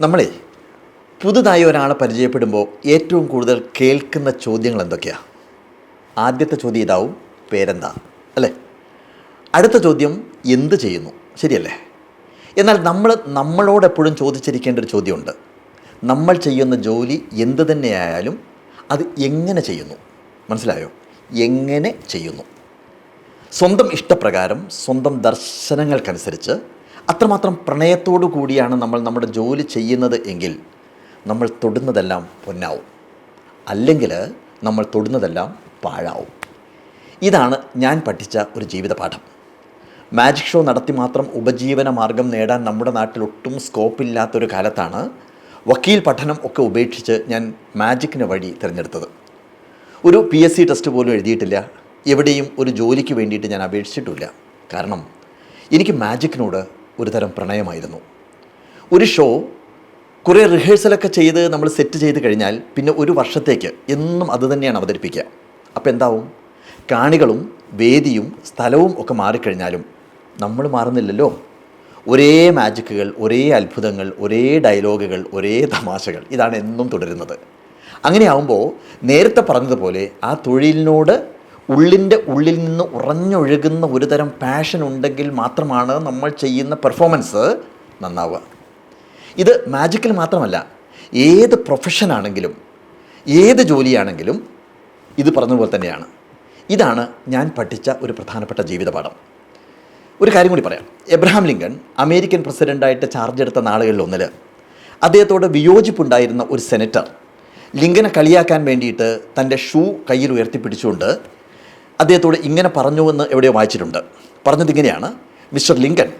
നമ്മളെ പുതുതായി ഒരാളെ പരിചയപ്പെടുമ്പോൾ ഏറ്റവും കൂടുതൽ കേൾക്കുന്ന ചോദ്യങ്ങൾ എന്തൊക്കെയാണ് ആദ്യത്തെ ചോദ്യം ഇതാവും പേരെന്താ? അല്ലേ? അടുത്ത ചോദ്യം എന്ത് ചെയ്യുന്നു? ശരിയല്ലേ? എന്നാൽ നമ്മൾ നമ്മളോട് എപ്പോഴും ചോദിച്ചിരിക്കേണ്ട ഒരു ചോദ്യമുണ്ട്. നമ്മൾ ചെയ്യുന്ന ജോലി എന്ത് തന്നെയായാലും അത് എങ്ങനെ ചെയ്യുന്നു? മനസ്സിലായോ? എങ്ങനെ ചെയ്യുന്നു? സ്വന്തം ഇഷ്ടപ്രകാരം സ്വന്തം ദർശനങ്ങൾക്കനുസരിച്ച് അത്രമാത്രം പ്രണയത്തോടു കൂടിയാണ് നമ്മൾ നമ്മുടെ ജോലി ചെയ്യുന്നത് എങ്കിൽ നമ്മൾ തൊടുന്നതെല്ലാം പൊന്നാവും. അല്ലെങ്കിൽ നമ്മൾ തൊടുന്നതെല്ലാം പാഴാവും. ഇതാണ് ഞാൻ പഠിച്ച ഒരു ജീവിതപാഠം. മാജിക് ഷോ നടത്തി മാത്രം ഉപജീവന മാർഗം നേടാൻ നമ്മുടെ നാട്ടിൽ ഒട്ടും സ്കോപ്പില്ലാത്തൊരു കാലത്താണ് വക്കീൽ പഠനം ഒക്കെ ഉപേക്ഷിച്ച് ഞാൻ മാജിക്കിന് വഴി തിരഞ്ഞെടുത്തത്. ഒരു പി എസ് സി ടെസ്റ്റ് പോലും എഴുതിയിട്ടില്ല. എവിടെയും ഒരു ജോലിക്ക് വേണ്ടിയിട്ട് ഞാൻ അപേക്ഷിച്ചിട്ടില്ല. കാരണം എനിക്ക് മാജിക്കിനോട് ഒരു തരം പ്രണയമായിരുന്നു. ഒരു ഷോ കുറേ റിഹേഴ്സലൊക്കെ ചെയ്ത് നമ്മൾ സെറ്റ് ചെയ്ത് കഴിഞ്ഞാൽ പിന്നെ ഒരു വർഷത്തേക്ക് എന്നും അത് തന്നെയാണ് അവതരിപ്പിക്കുക. അപ്പോൾ എന്താവും? കാണികളും വേദിയും സ്ഥലവും ഒക്കെ മാറിക്കഴിഞ്ഞാലും നമ്മൾ മാറുന്നില്ലല്ലോ. ഒരേ മാജിക്കുകൾ ഒരേ അത്ഭുതങ്ങൾ ഒരേ ഡയലോഗുകൾ ഒരേ തമാശകൾ ഇതാണ് എന്നും തുടരുന്നത്. അങ്ങനെയാവുമ്പോൾ നേരത്തെ പറഞ്ഞതുപോലെ ആ തൊഴിലിനോട് ഉള്ളിന്റെ ഉള്ളിൽ നിന്ന് ഉറഞ്ഞൊഴുകുന്ന ഒരു തരം പാഷൻ ഉണ്ടെങ്കിൽ മാത്രമാണ് നമ്മൾ ചെയ്യുന്ന പെർഫോമൻസ് നന്നാവുക. ഇത് മാജിക്കൽ മാത്രമല്ല. ഏത് പ്രൊഫഷനാണെങ്കിലും ഏത് ജോലിയാണെങ്കിലും ഇത് പറഞ്ഞതുപോലെ തന്നെയാണ്. ഇതാണ് ഞാൻ പഠിച്ച ഒരു പ്രധാനപ്പെട്ട ജീവിതപാഠം. ഒരു കാര്യം കൂടി പറയാം. എബ്രഹാം ലിങ്കൺ അമേരിക്കൻ പ്രസിഡന്റായിട്ട് ചാർജ് എടുത്ത നാളുകളിൽ ഒന്നിൽ അദ്ദേഹത്തോട് വിയോജിപ്പുണ്ടായിരുന്ന ഒരു സെനറ്റർ ലിങ്കനെ കളിയാക്കാൻ വേണ്ടിയിട്ട് തന്റെ ഷൂ കയ്യിൽ ഉയർത്തിപ്പിടിച്ചുകൊണ്ട് അദ്ദേഹത്തോട് ഇങ്ങനെ പറഞ്ഞു എന്ന് എവിടെയോ വായിച്ചിട്ടുണ്ട്. പറഞ്ഞത് ഇങ്ങനെയാണ്. മിസ്റ്റർ ലിങ്കൻ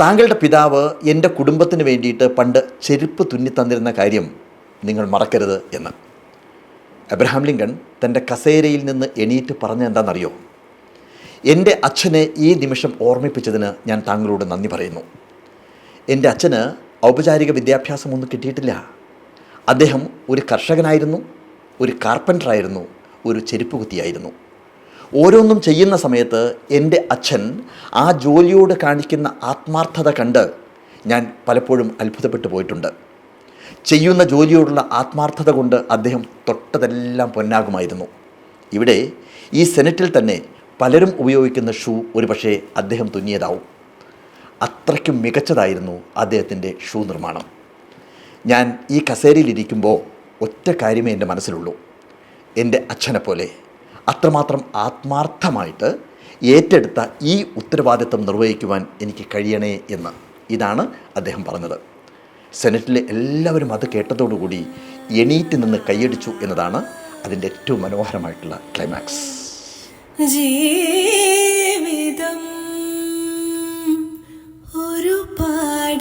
താങ്കളുടെ പിതാവ് എന്റെ കുടുംബത്തിന് വേണ്ടിയിട്ട് പണ്ട് ചെരുപ്പ് തുന്നിത്തന്നിരുന്ന കാര്യം നിങ്ങൾ മറക്കരുത് എന്ന്. അബ്രഹാം ലിങ്കൺ തന്റെ കസേരയിൽ നിന്ന് എണീറ്റ് പറഞ്ഞ എന്താണെന്നറിയോ? എന്റെ അച്ഛനെ ഈ നിമിഷം ഓർമ്മിപ്പിച്ചതിന് ഞാൻ താങ്കളോട് നന്ദി പറയുന്നു. എന്റെ അച്ഛന് ഔപചാരിക വിദ്യാഭ്യാസമൊന്നും കിട്ടിയിട്ടില്ല. അദ്ദേഹം ഒരു കർഷകനായിരുന്നു ഒരു കാർപ്പന്ററായിരുന്നു ഒരു ചെരുപ്പ് കുത്തിയായിരുന്നു. ഓരോന്നും ചെയ്യുന്ന സമയത്ത് എന്റെ അച്ഛൻ ആ ജോലിയോട് കാണിക്കുന്ന ആത്മാർത്ഥത കണ്ട് ഞാൻ പലപ്പോഴും അത്ഭുതപ്പെട്ടു പോയിട്ടുണ്ട്. ചെയ്യുന്ന ജോലിയോടുള്ള ആത്മാർത്ഥത കൊണ്ട് അദ്ദേഹം തൊട്ടതെല്ലാം പൊന്നാകുമായിരുന്നു. ഇവിടെ ഈ സെനറ്റിൽ തന്നെ പലരും ഉപയോഗിക്കുന്ന ഷൂ ഒരുപക്ഷെ അദ്ദേഹം തുന്നിയതാവും. അത്രയ്ക്കും മികച്ചതായിരുന്നു അദ്ദേഹത്തിന്റെ ഷൂ നിർമ്മാണം. ഞാൻ ഈ കസേരയിലിരിക്കുമ്പോൾ ഒറ്റ കാര്യമേ എന്റെ മനസ്സിലുള്ളൂ. എന്റെ അച്ഛനെ പോലെ അത്രമാത്രം ആത്മാർത്ഥമായിട്ട് ഏറ്റെടുത്ത ഈ ഉത്തരവാദിത്തം നിർവഹിക്കുവാൻ എനിക്ക് കഴിയണേ എന്ന് ഇതാണ് അദ്ദേഹം പറഞ്ഞത്. സെനറ്റിലെ എല്ലാവരും അത് കേട്ടതോടുകൂടി എണീറ്റ് നിന്ന് കൈയടിച്ചു എന്നതാണ് അതിന്റെ ഏറ്റവും മനോഹരമായിട്ടുള്ള ക്ലൈമാക്സ് ജീവിതം ഒരു പാഠപുസ്തകം